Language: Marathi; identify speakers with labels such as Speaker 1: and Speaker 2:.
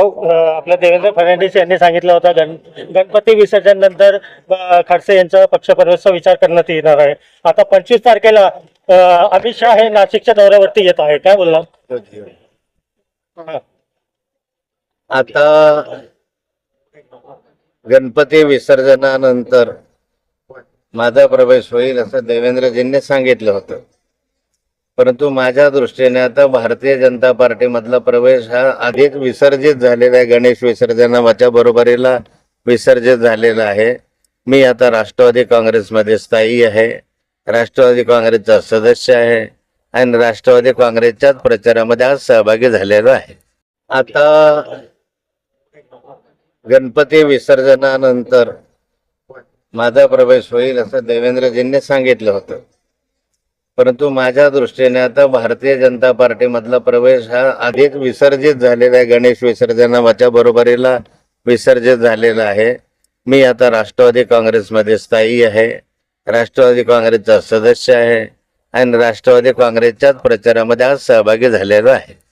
Speaker 1: हो आपल्या देवेंद्र फडणवीस यांनी सांगितलं होतं गण गणपती विसर्जन नंतर खडसे यांचा पक्षप्रवेशचा विचार करण्यात येणार आहे. आता पंचवीस तारखेला अमित शहा हे नाशिकच्या दौऱ्यावरती येत आहे काय बोलला
Speaker 2: आता गणपती विसर्जनानंतर माझा प्रवेश होईल असं देवेंद्रजींनी सांगितलं होतं. परंतु माझ्या दृष्टीने आता भारतीय जनता पार्टीमधला प्रवेश हा अधिक विसर्जित झालेला आहे. गणेश विसर्जनाच्या बरोबरीला विसर्जित झालेला आहे. मी आता राष्ट्रवादी काँग्रेसमध्ये स्थायी आहे. राष्ट्रवादी काँग्रेसचा सदस्य आहे आणि राष्ट्रवादी काँग्रेसच्याच प्रचारामध्ये आज सहभागी झालेलो आहे. आता गणपती विसर्जनानंतर माझा प्रवेश होईल असं देवेंद्रजींनी सांगितलं होतं. परंतु माझ्या दृष्टीने आता भारतीय जनता पार्टीमधला प्रवेश हा अधिक विसर्जित झालेला आहे. गणेश विसर्जनाच्या बरोबरीला विसर्जित झालेला आहे. मी आता राष्ट्रवादी काँग्रेसमध्ये स्थायी आहे. राष्ट्रवादी काँग्रेसचा सदस्य आहे. आणि राष्ट्रवादी काँग्रेसच्याच प्रचारामध्ये आज सहभागी झालेलो आहे.